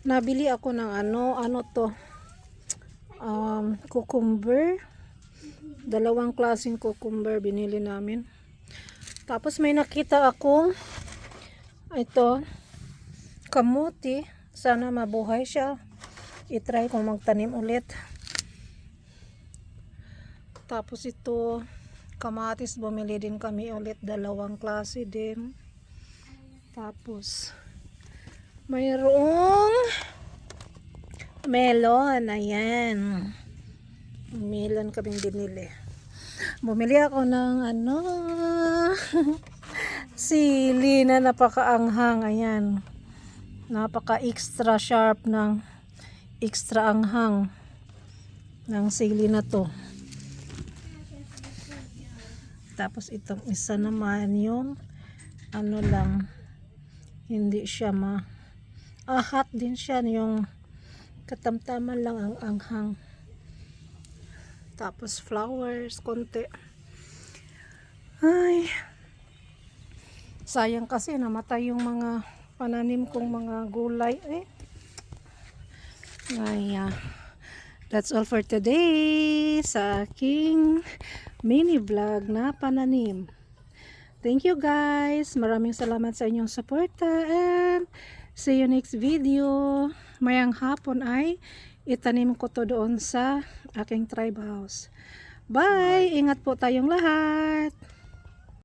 Nabili ako ng ano, ano to? Um, cucumber. Dalawang klaseng cucumber binili namin. Tapos may nakita akong ito, kamuti. Sana mabuhay siya. I-try kong magtanim ulit. Tapos ito, kamatis. Bumili din kami ulit. Dalawang klase din. Tapos, mayroong melon. Ayan. Melon kaming binili. Bumili ako ng ano, sili na napakaanghang. Ayan. Napaka extra sharp ng extra anghang ng sili na to. Tapos itong isa naman yung ano lang hindi siya ma ahat din siya yung katamtaman lang ang anghang. Tapos flowers, konti. Ay. Sayang kasi namatay yung mga pananim kong mga gulay eh. Ay, ah. That's all for today sa aking mini vlog na pananim. Thank you guys. Maraming salamat sa inyong suporta and see you next video. Mayang hapon ay itanim ko to doon sa aking tribe house. Bye! Ingat po tayong lahat!